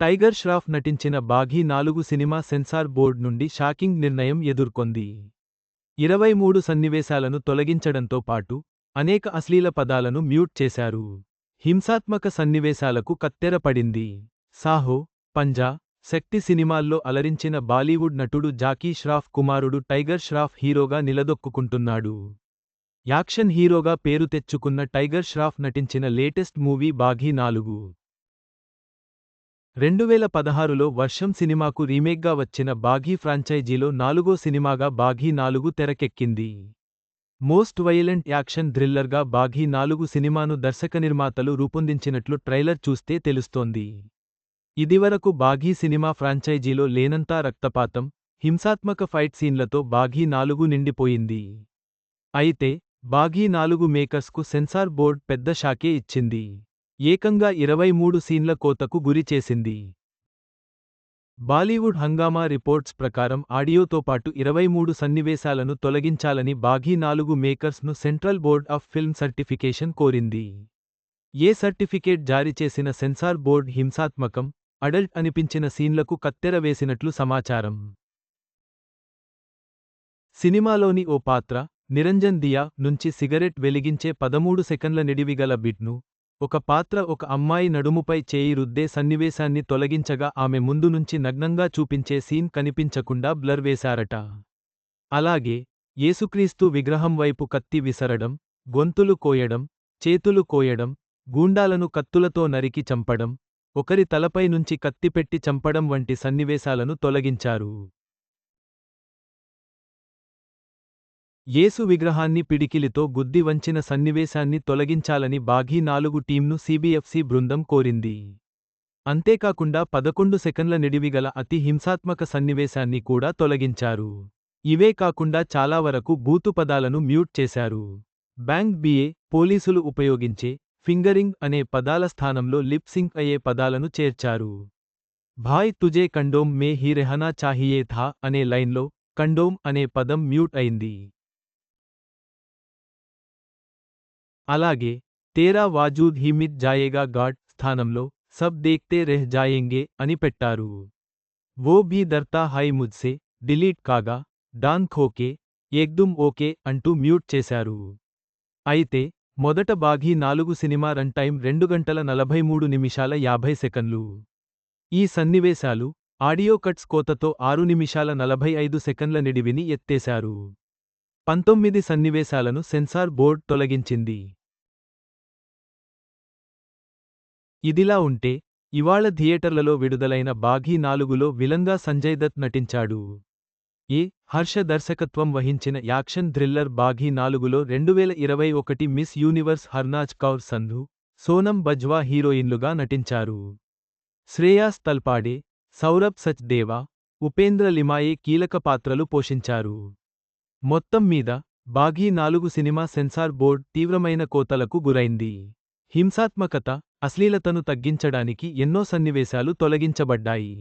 Tiger Shroff నటించిన బాఘీ నాలుగు cinema censor board నుండి షాకింగ్ నిర్ణయం ఎదుర్కొంది. ఇరవై మూడు సన్నివేశాలను తొలగించడంతో పాటు అనేక అశ్లీల పదాలను మ్యూట్ చేశారు. హింసాత్మక సన్నివేశాలకు కత్తెర పడింది. సాహో పంజా శక్తి సినిమాల్లో అలరించిన బాలీవుడ్ నటుడు జాకీ ష్రాఫ్ కుమారుడు టైగర్ ష్రాఫ్ హీరోగా నిలదొక్కుకుంటున్నాడు. యాక్షన్ హీరోగా పేరు తెచ్చుకున్న టైగర్ ష్రాఫ్ నటించిన లేటెస్ట్ మూవీ బాఘీ నాలుగు. రెండువేల పదహారులో వర్షం సినిమాకు రీమేక్గా వచ్చిన బాఘీ ఫ్రాంచైజీలో నాలుగో సినిమాగా బాఘీ నాలుగు తెరకెక్కింది. మోస్ట్ వైలెంట్ యాక్షన్ థ్రిల్లర్గా బాఘీ నాలుగు సినిమాను దర్శక నిర్మాతలు రూపొందించినట్లు ట్రైలర్ చూస్తే తెలుస్తోంది. ఇదివరకు బాఘీ సినిమా ఫ్రాంచైజీలో లేనంతా రక్తపాతం హింసాత్మక ఫైట్ సీన్లతో బాఘీ నాలుగు నిండిపోయింది. అయితే బాఘీ నాలుగు మేకర్స్కు సెన్సార్ బోర్డ్ పెద్ద షాకే ఇచ్చింది. ఏకంగా ఇరవై మూడు సీన్ల కోతకు గురి చేసింది. బాలీవుడ్ హంగామా రిపోర్ట్స్ ప్రకారం ఆడియోతో పాటు ఇరవై మూడు సన్నివేశాలను తొలగించాలని బాఘీ నాలుగు మేకర్స్ను central board of film certification కోరింది. ఏ సర్టిఫికేట్ జారీ చేసిన సెన్సార్ బోర్డ్ హింసాత్మకం అడల్ట్ అనిపించిన సీన్లకు కత్తెర వేసినట్లు సమాచారం. సినిమాలోని ఓ పాత్ర నిరంజన్ దియా నుంచి సిగరెట్ వెలిగించే పదమూడు సెకండ్ల నిడివిగల బిట్ను ఒక పాత్ర ఒక అమ్మాయి నడుముపై చేయి రుద్దే సన్నివేశాన్ని తొలగించగా ఆమె ముందు నుంచి నగ్నంగా చూపించే సీన్ కనిపించకుండా బ్లర్ వేశారట. అలాగే యేసుక్రీస్తు విగ్రహం వైపు కత్తి విసరడం గొంతులు కోయడం చేతులు కోయడం గూండాలను కత్తులతో నరికి చంపడం ఒకరి తలపై నుంచి కత్తిపెట్టి చంపడం వంటి సన్నివేశాలను తొలగించారు. యేసు విగ్రహాన్ని పిడికిలితో గుద్ది వంచిన సన్నివేశాన్ని తొలగించాలని బాఘీ నాలుగు టీంను సిబిఎఫ్సి బృందం కోరింది. అంతేకాకుండా పదకొండు సెకండ్ల నిడివిగల అతి హింసాత్మక సన్నివేశాన్ని కూడా తొలగించారు. ఇవే కాకుండా చాలా వరకు బూతు పదాలను మ్యూట్ చేశారు. బ్యాంక్ బిఏ పోలీసులు ఉపయోగించే ఫింగరింగ్ అనే పదాల స్థానంలో లిప్సింక్ అయ్యే పదాలను చేర్చారు. భాయ్ తుజే కండోమ్ మే హీ రెహనా చాహియే థా అనే లైన్లో కండోమ్ అనే పదం మ్యూట్ అయింది. అలాగే తేరా వాజూద్ హిమిత్ జాయేగా గాడ్ స్థానంలో సబ్ దేఖ్తే రెహ్ జాయేంగే అని పెట్టారు. వో భీ దర్తా హై ముజ్సే డిలీట్ కాగా డాన్ ఖోకే ఏక్దుమ్ ఓకే అంటూ మ్యూట్ చేశారు. అయితే మొదట బాఘీ నాలుగు సినిమా రన్ టైం రెండు గంటల నలభై మూడు నిమిషాల యాభై సెకన్లు ఈ సన్నివేశాలు ఆడియో కట్స్ కోతతో ఆరు నిమిషాల నలభై ఐదు సెకన్ల నిడివిని ఎత్తేశారు. పంతొమ్మిది సన్నివేశాలను సెన్సార్ బోర్డ్ తొలగించింది. ఇదిలా ఉంటే ఇవాళ థియేటర్లలో విడుదలైన బాఘీ నాలుగులో విలంగా సంజయ్ దత్ నటించాడు. ఏ హర్ష దర్శకత్వం వహించిన యాక్షన్ థ్రిల్లర్ బాఘీ నాలుగులో రెండువేల ఇరవై ఒకటి మిస్ యూనివర్స్ హర్నాజ్ కౌర్ సంధు సోనం బజ్వా హీరోయిన్లుగా నటించారు. శ్రేయాస్ తల్పాడే సౌరభ్ సచ్ దేవా ఉపేంద్ర లిమాయే కీలక పాత్రలు పోషించారు. మొత్తం మీద బాఘీ నాలుగు సినిమా సెన్సార్ బోర్డ్ తీవ్రమైన కోతలకు గురైంది. హింసాత్మకత అశ్లీలతను తగ్గించడానికి ఎన్నో సన్నివేశాలు తొలగించబడ్డాయి.